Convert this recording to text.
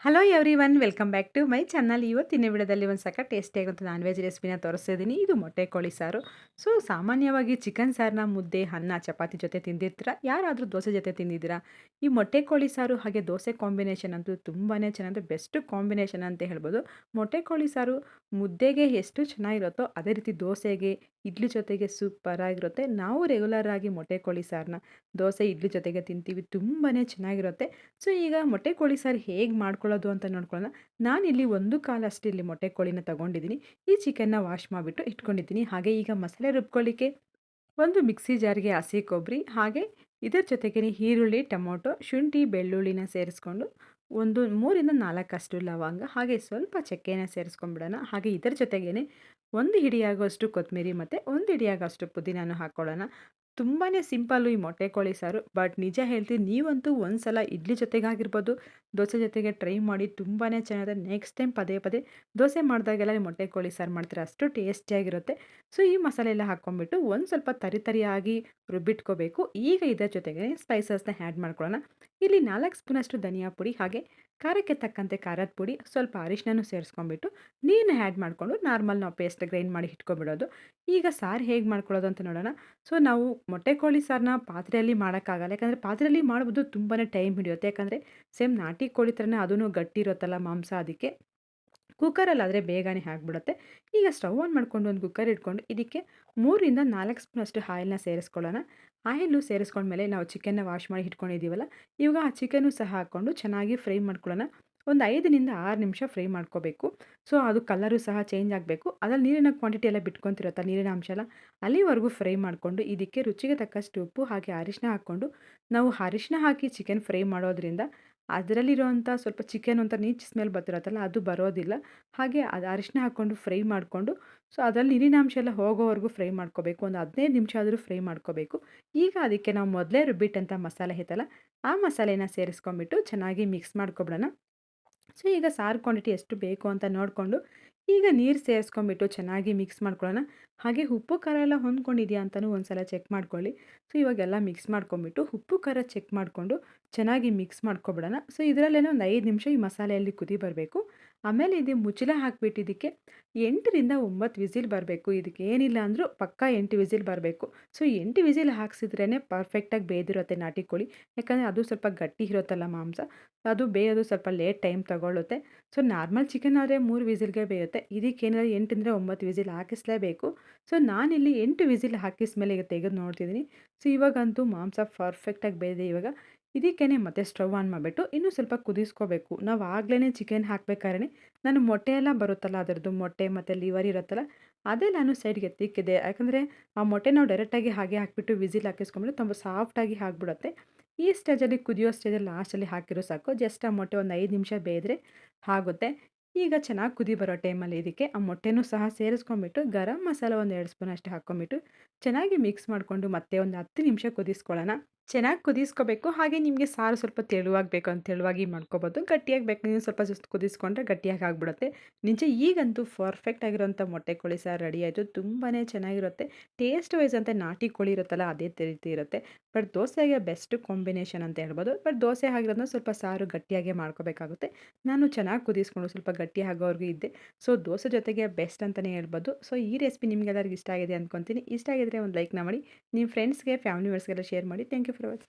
Hello everyone welcome back to my channel ಇವತ್ತಿನ ವಿಡಿಯೋದಲ್ಲಿ ಒಂದು ಸಕ ಟೇಸ್ಟಿಯಾಗಿರುವಂಥ ನಾನ್ ವೆಜ್ ರೆಸಿಪಿನ ತೋರಿಸ್ತಿದ್ದೀನಿ ಇದು ಮೊಟ್ಟೆ ಕೋಳಿ ಸಾರು. ಸೊ ಸಾಮಾನ್ಯವಾಗಿ ಚಿಕನ್ ಸಾರನ್ನ ಮುದ್ದೆ, ಅನ್ನ, ಚಪಾತಿ ಜೊತೆ ತಿಂದಿರ್ತೀರ? ಯಾರಾದರೂ ದೋಸೆ ಜೊತೆ ತಿಂದಿದ್ದೀರಾ? ಈ ಮೊಟ್ಟೆ ಕೋಳಿ ಸಾರು ಹಾಗೆ ದೋಸೆ ಕಾಂಬಿನೇಷನ್ ಅಂತೂ ತುಂಬಾ ಚೆನ್ನಾಗಿ ಬೆಸ್ಟ್ ಕಾಂಬಿನೇಷನ್ ಅಂತ ಹೇಳ್ಬೋದು. ಮೊಟ್ಟೆ ಕೋಳಿ ಸಾರು ಮುದ್ದೆಗೆ ಎಷ್ಟು ಚೆನ್ನಾಗಿರುತ್ತೋ ಅದೇ ರೀತಿ ದೋಸೆಗೆ ಇಡ್ಲಿ ಜೊತೆಗೆ ಸೂಪರಾಗಿರುತ್ತೆ ನಾವು ರೆಗ್ಯುಲರ್ ಆಗಿ ಮೊಟ್ಟೆ ಕೋಳಿ ಸಾರನ್ನ ದೋಸೆ ಇಡ್ಲಿ ಜೊತೆಗೆ ತಿಂತೀವಿ ತುಂಬಾ ಚೆನ್ನಾಗಿರುತ್ತೆ. ಸೊ, ಈಗ ಮೊಟ್ಟೆ ಕೋಳಿ ಸಾರು ಹೇಗೆ ಮಾಡ್ಕೊಳ್ಳೋದು ಅಂತ ನೋಡ್ಕೊಳ್ಳೋಣ. ನಾನಿಲ್ಲಿ ಒಂದು ಕಾಲಷ್ಟು ಇಲ್ಲಿ ಮೊಟ್ಟೆ ಕೋಳಿನ ತೊಗೊಂಡಿದ್ದೀನಿ. ಈ ಚಿಕನ್ನ ವಾಶ್ ಮಾಡಿಬಿಟ್ಟು ಇಟ್ಕೊಂಡಿದ್ದೀನಿ. ಹಾಗೆ ಈಗ ಮಸಾಲೆ ರುಬ್ಕೊಳ್ಳಿಕ್ಕೆ ಒಂದು ಮಿಕ್ಸಿ ಜಾರಿಗೆ ಹಸಿ ಕೊಬ್ಬರಿ ಹಾಗೆ ಇದರ ಜೊತೆಗೆ ಈರುಳ್ಳಿ, ಟೊಮೊಟೊ, ಶುಂಠಿ, ಬೆಳ್ಳುಳ್ಳಿನ ಸೇರಿಸ್ಕೊಂಡು ಒಂದು ಮೂರಿಂದ ನಾಲ್ಕಷ್ಟು ಲವಂಗ, ಹಾಗೆ ಸ್ವಲ್ಪ ಚಕ್ಕೆನ ಸೇರಿಸ್ಕೊಂಡ್ಬಿಡೋಣ ಹಾಗೆ ಇದರ ಜೊತೆಗೇ ಒಂದು ಹಿಡಿಯಾಗುವಷ್ಟು ಕೊತ್ತಂಬರಿ ಮತ್ತು ಒಂದು ಹಿಡಿಯಾಗೋಷ್ಟು ಪುದೀನನೂ ಹಾಕ್ಕೊಳ್ಳೋಣ. ತುಂಬಾ ಸಿಂಪಲ್ಲು ಈ ಮೊಟ್ಟೆ ಕೋಳಿ ಸಾರು, ಬಟ್ ನಿಜ ಹೇಳ್ತೀನಿ ನೀವಂತೂ ಒಂದು ಸಲ ಇಡ್ಲಿ ಜೊತೆಗಾಗಿರ್ಬೋದು, ದೋಸೆ ಜೊತೆಗೆ ಟ್ರೈ ಮಾಡಿ ತುಂಬಾ ಚೆನ್ನಾಗಿದೆ. ನೆಕ್ಸ್ಟ್ ಟೈಮ್ ಪದೇ ಪದೇ ದೋಸೆ ಮಾಡಿದಾಗೆಲ್ಲ ಮೊಟ್ಟೆ ಕೋಳಿ ಸಾರು ಮಾಡ್ತೀರ ಅಷ್ಟು ಟೇಸ್ಟಿಯಾಗಿರುತ್ತೆ. ಸೊ ಈ ಮಸಾಲೆ ಎಲ್ಲ ಹಾಕ್ಕೊಂಡ್ಬಿಟ್ಟು ಒಂದು ಸ್ವಲ್ಪ ತರಿತರಿಯಾಗಿ ರುಬ್ಬಿಟ್ಕೋಬೇಕು. ಈಗ ಇದರ ಜೊತೆಗೆ ಸ್ಪೈಸಸ್ನ ಆ್ಯಡ್ ಮಾಡ್ಕೊಳ್ಳೋಣ. ಇಲ್ಲಿ ನಾಲ್ಕು ಸ್ಪೂನಷ್ಟು ಧನಿಯಾ ಪುಡಿ ಹಾಗೆ ಖಾರಕ್ಕೆ ತಕ್ಕಂತೆ ಖಾರದ ಪುಡಿ ಸ್ವಲ್ಪ ಅರಿಶಿನೂ ಸೇರಿಸ್ಕೊಂಬಿಟ್ಟು ನೀರನ್ನ ಆ್ಯಡ್ ಮಾಡಿಕೊಂಡು ನಾರ್ಮಲ್ ನಾವು ಪೇಸ್ಟ್ ಗ್ರೈಂಡ್ ಮಾಡಿ ಇಟ್ಕೊಬಿಡೋದು. ಈಗ ಸಾರು ಹೇಗೆ ಮಾಡ್ಕೊಳ್ಳೋದು ಅಂತ ನೋಡೋಣ. ಸೊ ನಾವು ಮೊಟ್ಟೆ ಕೋಳಿ ಸಾರನ್ನ ಪಾತ್ರೆಯಲ್ಲಿ ಮಾಡೋಕ್ಕಾಗಲ್ಲ. ಯಾಕಂದರೆ ಪಾತ್ರೆಯಲ್ಲಿ ಮಾಡ್ಬೋದು ತುಂಬಾ ಟೈಮ್ ಹಿಡಿಯುತ್ತೆ. ಯಾಕಂದರೆ ಸೇಮ್ ನಾಟಿ ಕೋಳಿ ಥರನೇ ಅದೂ ಗಟ್ಟಿ ಇರುತ್ತಲ್ಲ ಮಾಂಸ, ಅದಕ್ಕೆ. ಕುಕ್ಕರಲ್ಲಾದರೆ ಬೇಗನೆ ಆಗಿಬಿಡುತ್ತೆ. ಈಗ ಸ್ಟವ್ ಆನ್ ಮಾಡ್ಕೊಂಡು ಒಂದು ಕುಕ್ಕರ್ ಇಟ್ಕೊಂಡು ಇದಕ್ಕೆ ಮೂರಿಂದ ನಾಲ್ಕು ಸ್ಪೂನಷ್ಟು ಆಯಿಲ್ನ ಸೇರಿಸ್ಕೊಳ್ಳೋಣ. ಆಯಿಲು ಸೇರಿಸ್ಕೊಂಡ್ಮೇಲೆ ನಾವು ಚಿಕನ್ನ ವಾಶ್ ಮಾಡಿ ಇಟ್ಕೊಂಡಿದ್ದೀವಲ್ಲ, ಇವಾಗ ಆ ಚಿಕನ್ನು ಸಹ ಹಾಕ್ಕೊಂಡು ಚೆನ್ನಾಗಿ ಫ್ರೈ ಮಾಡ್ಕೊಳ್ಳೋಣ. ಒಂದು ಐದರಿಂದ ಆರು ನಿಮಿಷ ಫ್ರೈ ಮಾಡ್ಕೋಬೇಕು. ಸೊ, ಅದು ಕಲರು ಸಹ ಚೇಂಜ್ ಆಗಬೇಕು. ಅದರಲ್ಲಿ ನೀರಿನ ಕ್ವಾಂಟಿಟಿ ಎಲ್ಲ ಬಿಟ್ಕೊತಿರುತ್ತಲ್ಲ ನೀರಿನ ಅಂಶ ಎಲ್ಲ. ಅಲ್ಲಿವರೆಗೂ ಫ್ರೈ ಮಾಡಿಕೊಂಡು ಇದಕ್ಕೆ ರುಚಿಗೆ ತಕ್ಕಷ್ಟು ಉಪ್ಪು ಹಾಗೆ ಅರಿಶಿನ ಹಾಕ್ಕೊಂಡು, ನಾವು ಅರಿಶಿನ ಹಾಕಿ ಚಿಕನ್ ಫ್ರೈ ಮಾಡೋದ್ರಿಂದ ಅದರಲ್ಲಿರುವಂಥ ಸ್ವಲ್ಪ ಚಿಕನ್ ಒಂಥರ ನೀಚ್ ಸ್ಮೆಲ್ ಬರ್ತಿರತ್ತಲ್ಲ, ಅದು ಬರೋದಿಲ್ಲ. ಹಾಗೆ ಅದು ಅರಿಶಿನ ಹಾಕ್ಕೊಂಡು ಫ್ರೈ ಮಾಡಿಕೊಂಡು ಸೊ ಅದರಲ್ಲಿ ನೀರಿನಾಂಶ ಎಲ್ಲ ಹೋಗೋವರೆಗೂ ಫ್ರೈ ಮಾಡ್ಕೋಬೇಕು. ಒಂದು ಹದಿನೈದು ನಿಮಿಷ ಆದರೂ ಫ್ರೈ ಮಾಡ್ಕೋಬೇಕು. ಈಗ ಅದಕ್ಕೆ ನಾವು ಮೊದಲೇ ರುಬ್ಬಿಟ್ಟಂಥ ಮಸಾಲೆ ಐತಲ್ಲ, ಆ ಮಸಾಲೆನ ಸೇರಿಸ್ಕೊಂಬಿಟ್ಟು ಚೆನ್ನಾಗಿ ಮಿಕ್ಸ್ ಮಾಡ್ಕೊಬಿಡೋಣ. ಸೊ ಈಗ ಸಾರು ಕ್ವಾಂಟಿಟಿ ಎಷ್ಟು ಬೇಕು ಅಂತ ನೋಡಿಕೊಂಡು ಈಗ ನೀರು ಸೇರಿಸ್ಕೊಂಬಿಟ್ಟು ಚೆನ್ನಾಗಿ ಮಿಕ್ಸ್ ಮಾಡ್ಕೊಳ್ಳೋಣ. ಹಾಗೆ ಉಪ್ಪು, ಖಾರ ಎಲ್ಲ ಹೊಂದ್ಕೊಂಡಿದೆಯಾ ಅಂತಲೂ ಒಂದು ಸಲ ಚೆಕ್ ಮಾಡ್ಕೊಳ್ಳಿ. ಸೊ ಇವಾಗೆಲ್ಲ ಮಿಕ್ಸ್ ಮಾಡ್ಕೊಂಬಿಟ್ಟು ಉಪ್ಪು, ಖಾರ ಚೆಕ್ ಮಾಡಿಕೊಂಡು ಚೆನ್ನಾಗಿ ಮಿಕ್ಸ್ ಮಾಡ್ಕೊಬಿಡೋಣ. ಸೊ ಇದರಲ್ಲೇ ಒಂದು ಐದು ನಿಮಿಷ ಈ ಮಸಾಲೆಯಲ್ಲಿ ಕುದಿ ಬರಬೇಕು. ಆಮೇಲೆ ಇದು ಮುಚ್ಚಲ ಹಾಕ್ಬಿಟ್ಟು ಇದಕ್ಕೆ ಎಂಟರಿಂದ ಒಂಬತ್ತು ವಿಸಿಲ್ ಬರಬೇಕು. ಇದಕ್ಕೆ ಏನಿಲ್ಲ ಅಂದರೂ ಪಕ್ಕ ಎಂಟು ವಿಸಿಲ್ ಬರಬೇಕು. ಸೊ, ಎಂಟು ವಿಸಿಲ್ ಹಾಕ್ಸಿದ್ರೇ ಪರ್ಫೆಕ್ಟಾಗಿ ಬೇಯ್ದಿರುತ್ತೆ ನಾಟಿ ಕೋಳಿ ಯಾಕಂದರೆ ಅದು ಸ್ವಲ್ಪ ಗಟ್ಟಿ ಇರುತ್ತಲ್ಲ ಮಾಂಸ. ಅದು ಬೇಯೋದು ಸ್ವಲ್ಪ ಲೇಟ್ ಟೈಮ್ ತಗೊಳ್ಳುತ್ತೆ. ಸೊ ನಾರ್ಮಲ್ ಚಿಕನ್ ಆದರೆ ಮೂರು ವಿಸಿಲ್ಗೆ ಬೇಯುತ್ತೆ. ಇದಕ್ಕೆ ಇದಕ್ಕೇನಾದ್ರು ಎಂಟರಿಂದ ಒಂಬತ್ತು ವಿಸಿಲ್ ಹಾಕಿಸ್ಲೇಬೇಕು. ಸೊ, ನಾನಿಲ್ಲಿ ಎಂಟು ವಿಸಿಲ್ ಹಾಕಿಸ್ಮೇಲೆ ಈಗ ತೆಗೆದು ನೋಡ್ತಿದ್ದೀನಿ. ಸೊ, ಇವಾಗಂತೂ ಮಾಂಸ ಪರ್ಫೆಕ್ಟಾಗಿ ಬೇಯಿದೆ ಇವಾಗ. ಇದಕ್ಕೇ ಮತ್ತೆ ಸ್ಟವ್ ಆನ್ ಮಾಡಿಬಿಟ್ಟು ಇನ್ನೂ ಸ್ವಲ್ಪ ಕುದಿಸ್ಕೋಬೇಕು. ನಾವು ಆಗ್ಲೇ ಚಿಕನ್ ಹಾಕ್ಬೇಕಾದ್ರೆ ನಾನು ಮೊಟ್ಟೆ ಎಲ್ಲ ಬರುತ್ತಲ್ಲ, ಅದರದ್ದು ಮೊಟ್ಟೆ ಮತ್ತು ಲಿವರ್ ಇರುತ್ತಲ್ಲ ಅದೇ ನಾನು ಸೈಡ್ಗೆ ಎತ್ತಿಕ್ಕಿದೆ ಯಾಕಂದರೆ ಆ ಮೊಟ್ಟೆ ನಾವು ಡೈರೆಕ್ಟಾಗಿ ಹಾಗೆ ಹಾಕಿಬಿಟ್ಟು ವಿಸಿಲ್ ಹಾಕಿಸ್ಕೊಂಬಿಟ್ಟು ತುಂಬ ಸಾಫ್ಟಾಗಿ ಹಾಕ್ಬಿಡುತ್ತೆ ಈ ಸ್ಟೇಜಲ್ಲಿ ಕುದಿಯೋ ಸ್ಟೇಜಲ್ಲಿ ಲಾಸ್ಟಲ್ಲಿ ಹಾಕಿರೋ ಸಾಕು. ಜಸ್ಟ್ ಆ ಮೊಟ್ಟೆ ಒಂದು ಐದು ನಿಮಿಷ ಬೇಯಿದ್ರೆ ಆಗುತ್ತೆ. ಈಗ ಚೆನ್ನಾಗಿ ಕುದಿ ಬರೋ ಟೈಮಲ್ಲಿ ಇದಕ್ಕೆ ಆ ಮೊಟ್ಟೆನೂ ಸಹ ಸೇರಿಸ್ಕೊಂಬಿಟ್ಟು ಗರಂ ಮಸಾಲ ಒಂದು ಎರಡು ಸ್ಪೂನ್ ಅಷ್ಟೇ ಹಾಕ್ಕೊಂಬಿಟ್ಟು ಚೆನ್ನಾಗಿ ಮಿಕ್ಸ್ ಮಾಡಿಕೊಂಡು ಮತ್ತೆ ಒಂದು ಹತ್ತು ನಿಮಿಷ ಕುದಿಸ್ಕೊಳ್ಳೋಣ. ಚೆನ್ನಾಗಿ ಕುದಿಸ್ಕೋಬೇಕು. ಹಾಗೆ ನಿಮಗೆ ಸಾರು ಸ್ವಲ್ಪ ತೆಳುವಾಗಬೇಕು ಅಂತ ತೆಳುವಾಗಿ ಮಾಡ್ಕೋಬೋದು. ಗಟ್ಟಿಯಾಗಿ ಬೇಕು ನೀವು ಸ್ವಲ್ಪ ಜಸ್ಟ್ ಕುದಿಸ್ಕೊಂಡ್ರೆ ಗಟ್ಟಿಯಾಗಿ ಆಗಿಬಿಡುತ್ತೆ. ನಿಜ ಈಗಂತೂ ಪರ್ಫೆಕ್ಟ್ ಆಗಿರೋಂಥ ಮೊಟ್ಟೆ ಕೋಳಿ ಸಾರು ರೆಡಿ ಆಯಿತು. ತುಂಬಾ ಚೆನ್ನಾಗಿರುತ್ತೆ. ಟೇಸ್ಟ್ ವೈಸ್ ಅಂತ ನಾಟಿ ಕೋಳಿ ಇರುತ್ತಲ್ಲ, ಅದೇ ರೀತಿ ಇರುತ್ತೆ. ಬಟ್ ದೋಸೆಗೆ ಬೆಸ್ಟ್ ಕಾಂಬಿನೇಷನ್ ಅಂತ ಹೇಳ್ಬೋದು. ಬಟ್ ದೋಸೆ ಆಗಿರೋದನ್ನ ಸ್ವಲ್ಪ ಸಾರು ಗಟ್ಟಿಯಾಗೆ ಮಾಡ್ಕೋಬೇಕಾಗುತ್ತೆ. ನಾನು ಚೆನ್ನಾಗಿ ಕುದಿಸ್ಕೊಂಡು ಸ್ವಲ್ಪ ಗಟ್ಟಿ ಆಗೋವರೆಗೂ ಇದ್ದೆ. ಸೊ ದೋಸೆ ಜೊತೆಗೆ ಬೆಸ್ಟ್ ಅಂತಲೇ ಹೇಳ್ಬೋದು. ಸೊ ಈ ರೆಸಿಪಿ ನಿಮಗೆಲ್ಲರಿಗೂ ಇಷ್ಟ ಆಗಿದೆ ಅಂದ್ಕೊತೀನಿ ಇಷ್ಟ ಆಗಿದ್ರೆ ಒಂದು ಲೈಕ್ನ ಮಾಡಿ. ನಿಮ್ಮ ಫ್ರೆಂಡ್ಸ್ಗೆ ಫ್ಯಾಮಿಲಿ ಮೆಂಬರ್ಸ್ಗೆಲ್ಲ ಶೇರ್ ಮಾಡಿ. Thank you for watching